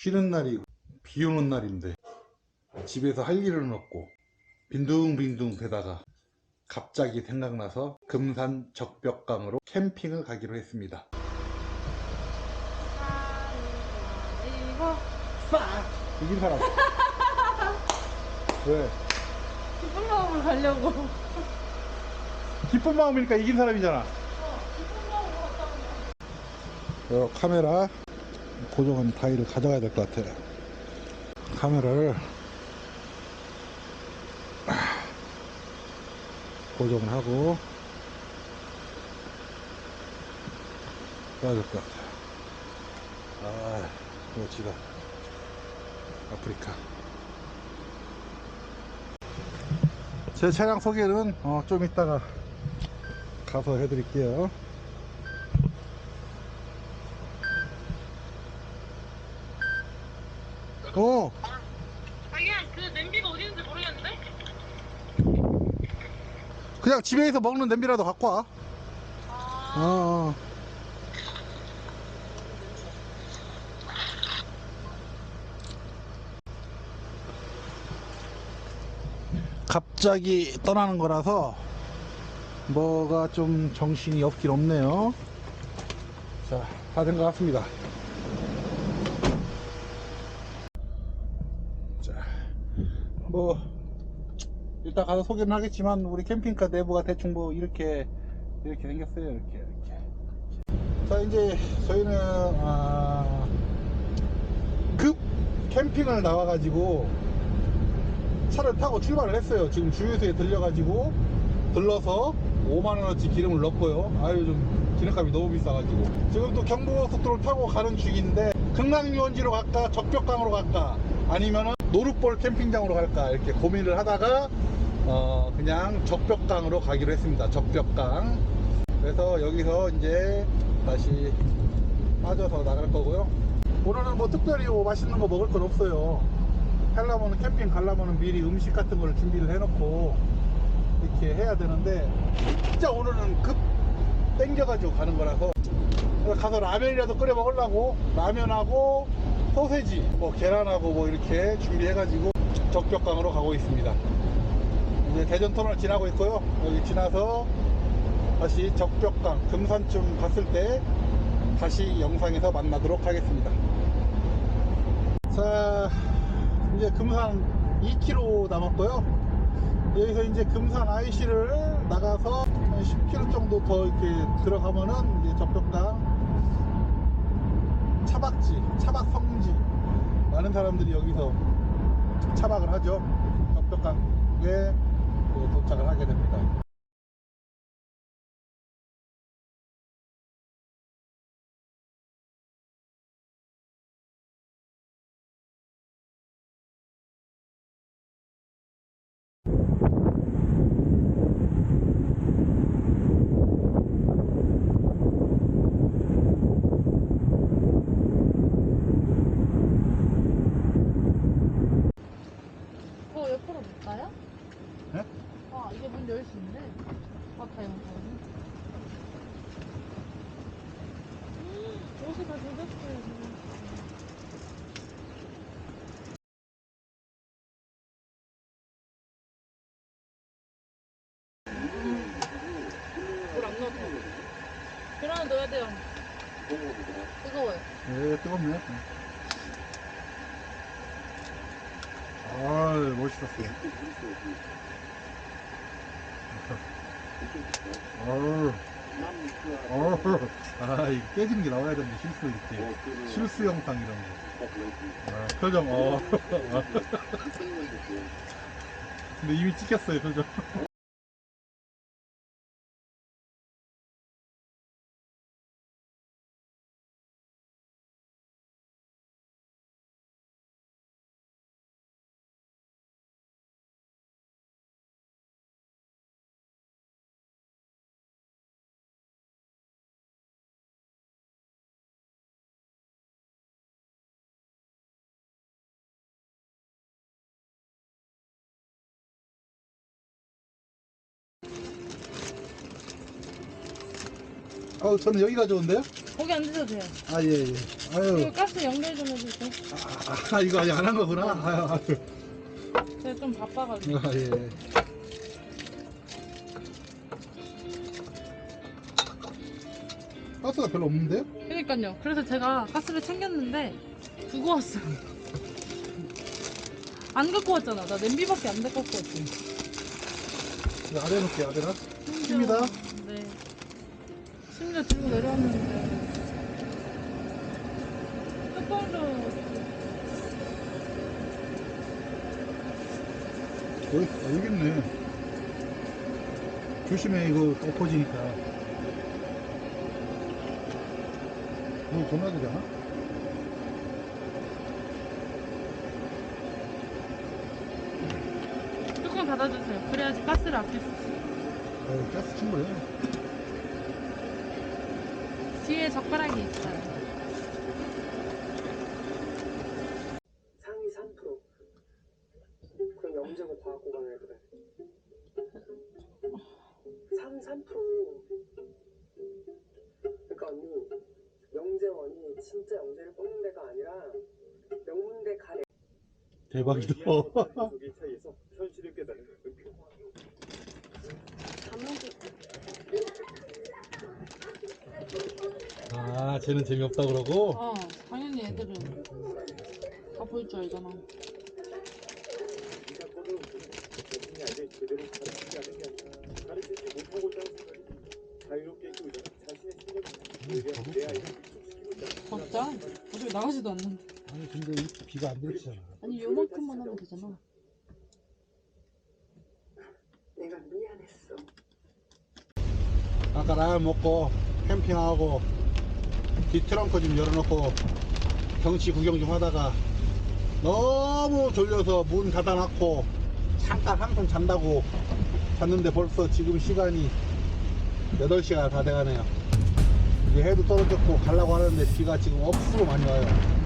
쉬는 날이 비 오는 날인데 집에서 할 일은 없고 빈둥빈둥 되다가 갑자기 생각나서 금산 적벽강으로 캠핑을 가기로 했습니다. 이거 싹! 이긴 사람. 왜? 기쁜 마음으로 가려고. 기쁜 마음이니까 이긴 사람이잖아. 기쁜 마음으로 거. 요 카메라 고정한 다이를 가져가야 될 것 같아. 카메라를 고정을 하고 가야 될 것 같아. 아, 멋지다. 아프리카. 제 차량 소개는 어, 좀 이따가 가서 해드릴게요. 어, 자기야, 그 냄비가 어디 있는지 모르겠는데? 그냥 집에서 먹는 냄비라도 갖고 와. 아, 어, 어. 갑자기 떠나는 거라서 뭐가 좀 정신이 없긴 없네요. 자, 다 된 것 같습니다. 자, 뭐 이따 가서 소개는 하겠지만 우리 캠핑카 내부가 대충 뭐 이렇게 이렇게 생겼어요 이렇게 이렇게. 자 이제 저희는 아, 급 캠핑을 나와 가지고 차를 타고 출발을 했어요. 지금 주유소에 들려 가지고 들러서 5만원어치 기름을 넣고요. 아유 좀 기름값이 너무 비싸가지고. 지금 또 경부고속도로를 타고 가는 중인데 금강유원지로 갈까 적벽강으로 갈까 아니면은 노룻볼 캠핑장으로 갈까 이렇게 고민을 하다가 어 그냥 적벽강으로 가기로 했습니다. 적벽강. 그래서 여기서 이제 다시 빠져서 나갈 거고요. 오늘은 뭐 특별히 뭐 맛있는 거 먹을 건 없어요. 하려면은 캠핑 가려면은 미리 음식 같은 걸 준비를 해놓고 이렇게 해야 되는데 진짜 오늘은 급 땡겨가지고 가는 거라서. 가서 라면이라도 끓여 먹으려고 라면하고 소세지 뭐 계란하고 뭐 이렇게 준비해가지고 적벽강으로 가고 있습니다 이제 대전터널 지나고 있고요. 여기 지나서 다시 적벽강 금산쯤 갔을 때 다시 영상에서 만나도록 하겠습니다. 자 이제 금산 2km 남았고요. 여기서 이제 금산 IC를 나가서 한 10km 정도 더 이렇게 들어가면은 이제 적벽강 차박지, 차박 성지 많은 사람들이 여기서 차박을 하죠. 적벽강에. 그 도착을 하게 됩니다. 그거 옆으로 못 가요? 네? 아, 있네. 아까 영상이. 옷이 다 돼요. 뜨거워요. 네, 뜨겁네. 아, 멋있었어요. 어우, 어우, 아, 이거 깨지는 게 나와야 되는데, 실수 이렇게. 실수 영상 이런 거. 아, 표정, 어. 근데 이미 찍혔어요, 표정. 어, 저는 여기가 좋은데요? 거기 안 드셔도 돼요. 아, 예, 예. 이거 아유. 가스 연결 좀 해주세요. 아, 아, 이거 아직 안 한 거구나. 아유, 아유. 제가 좀 바빠가지고. 아, 예. 가스가 별로 없는데요? 그러니까요. 그래서 제가 가스를 챙겼는데 두고 왔어요. 안 갖고 왔잖아. 나 냄비밖에 안 갖고 왔지. 이거 아래 놓을게요. 심지어- 큽니다. 네. 심지어 들고 내려왔는데. 뚜껑도 여기, 아, 여기 있네. 조심해, 이거 엎어지니까. 이거 전화 되잖아? 뚜껑 닫아주세요. 그래야지 가스를 아낄 수 있어요. 어, 가스 친 거예요. 뒤에 젓가락이 있어요. 상위 3% 그럼 영재고 과학고가 왜 그래 상위 3% 그러니까 언니 영재원이 진짜 영재를 뽑는 데가 아니라 명문대 가래 대박이다. 속의 차이에서 현실을 깨달은 은표. 아, 쟤는 재미없다 그러고? 어, 당연히 애들은 다볼줄 알잖아. 진짜? 어차피 나가지도 않는데. 아니, 근데 이 비가 안 들치잖아. 아니, 요만큼만 하면 되잖아. 내가 미안했어 아까 라면 먹고 캠핑하고 뒤 트렁크 좀 열어놓고 경치 구경 좀 하다가 너무 졸려서 문 닫아놨고 잠깐 한숨 잔다고 잤는데 벌써 지금 시간이 8시가 다 돼가네요. 이제 해도 떨어졌고 가려고 하는데 비가 지금 억수로 많이 와요